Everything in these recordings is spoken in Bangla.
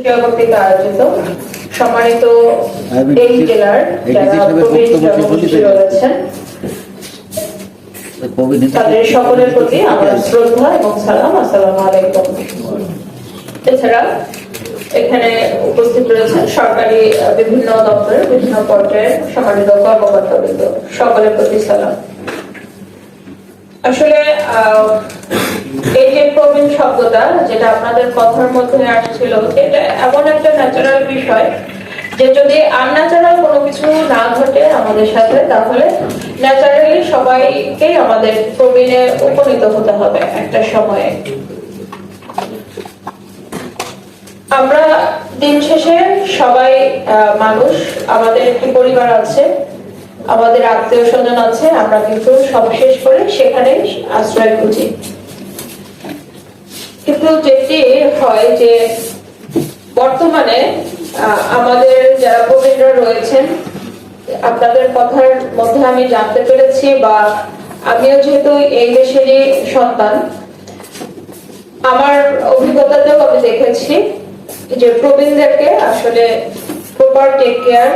ক্রিয়া কর্তৃক আয়োজিত। সম্মানিত এই জেলার যারা প্রবীণ বক্তব্য শেষ হতে জনগোষ্ঠী দেন। রয়েছেন তাদের সকলের প্রতি আমার শ্রদ্ধা এবং সালাম। আসসালামু আলাইকুম। এছাড়া এখানে উপস্থিত রয়েছেন সরকারি বিভিন্ন দপ্তরের বিভিন্ন পর্যায়ের সম্মানিত কর্মকর্তাবৃন্দ। সকলের প্রতি সালাম। আসলে আহ, এই যে প্রবীণ শব্দটা যেটা আপনাদের কথার মধ্যে আসছিল, এটা এমন একটা ন্যাচারাল বিষয় যে যদি আনন্যাচারাল কোনো কিছু না ঘটে আমাদের সাথে, তাহলে ন্যাচারালি সবাইকেই আমাদের প্রবীণে উপনীত হতে হবে একটা সময়ে। আমরা দিন শেষে সবাই মানুষ, আমাদের একটি পরিবার আছে, আমাদের আত্মীয় স্বজন আছে, আমরা কিন্তু সব শেষ করে সেখানে আশ্রয় খুঁজি। কিন্তু যেটি হয় যে বর্তমানে আমাদের যারা প্রবীণরা রয়েছেন, আপনাদের কথার মধ্যে আমি জানতে পেরেছি বা আমিও যেহেতু এই দেশেরই সন্তান, আমার অভিজ্ঞতাতেও আমি দেখেছি যে প্রবীণদেরকে আসলে প্রপার টেক কেয়ার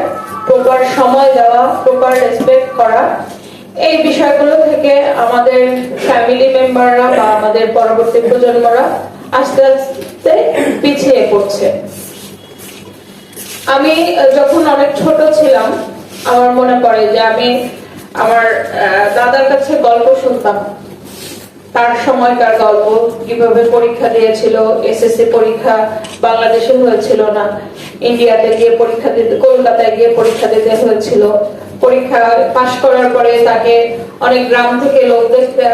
প্রপার সময় দেওয়া প্রপার রেসপেক্ট করা এই বিষয়গুলো থেকে আমাদের ফ্যামিলি মেম্বাররা বা আমাদের পরবর্তী প্রজন্মরা আস্তে আস্তে পিছিয়ে পড়ছে। আমি যখন অনেক ছোট ছিলাম, আমার মনে পড়ে যে আমি আমার দাদার কাছে গল্প শুনতাম। তার সময়কার গল্প, কীভাবে পরীক্ষা দিয়েছিল, এসএসসি পরীক্ষা বাংলাদেশে হয়েছিল না, ইন্ডিয়াতে গিয়ে পরীক্ষা দিতে, কলকাতায় গিয়ে পরীক্ষা দিতে হয়েছিল। পরীক্ষা পাশ করার পরে তাকে অনেক গ্রাম থেকে লোক দেখতে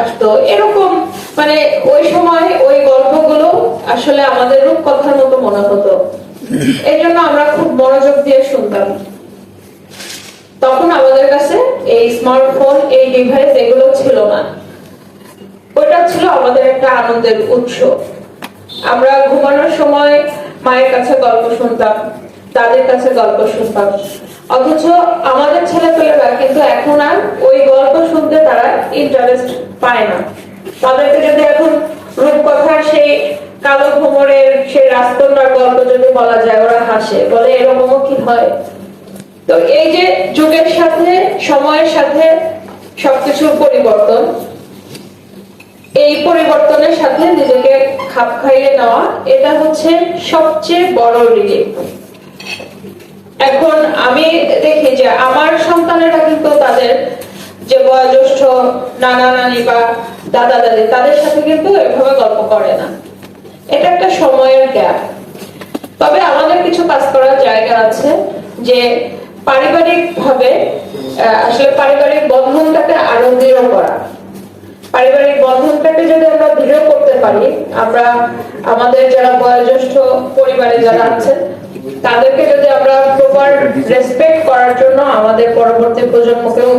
আসতো। এরকম মানে ওই সময় ওই গল্পগুলো আসলে আমাদের রূপকথার মতো মনে হতো। এই জন্য আমরা খুব মনোযোগ দিয়ে শুনতাম। তখন আমাদের কাছে এই স্মার্টফোন এই ডিভাইস এগুলো ছিল না। ওটা ছিল আমাদের একটা আনন্দের উৎস। আমরা ঘুমানোর সময় মায়ের কাছে গল্প শুনতাম, তাদের কাছে গল্প শুনতাম। অথচ আমাদের ছেলেপেলেরা কিন্তু এখন আর ওই গল্প শুনতে তারা ইন্টারেস্ট পায় না। তাদেরকে যদি এখন রূপকথার সেই কালো ভ্রমণের সেই রাস্তন্ডার গল্প যদি বলা যায়, ওরা হাসে, বলে এরকমও কি হয়? তো এই যে যুগের সাথে, সময়ের সাথে সবকিছুর পরিবর্তন, এই পরিবর্তনের সাথে নিজেকে খাপ খাইয়ে নেওয়া, এটা হচ্ছে সবচেয়ে বড় রিলিফ এখন আমি দেখি যে আমার সন্তানেরা কিন্তু তাদের যে বয়োজ্যেষ্ঠ নানা নানি বা দাদা দাদি, তাদের সাথে কিন্তু এভাবে গল্প করে না। এটা একটা সময়ের গ্যাপ। তবে আমাদের কিছু কাজ করার জায়গা আছে যে পারিবারিক ভাবে আসলে পারিবারিক বন্ধনটাকে আরও দৃঢ় করা। পারিবারিক বন্ধনটাকে যদি আমরা দৃঢ় করতে পারি, আমরা আমাদের যারা বয়োজ্যেষ্ঠ পরিবারে যারা আছেন, তাদেরকে যদি আমরা প্রপার রেসপেক্ট করার জন্য আমাদের পরবর্তী প্রজন্মকেও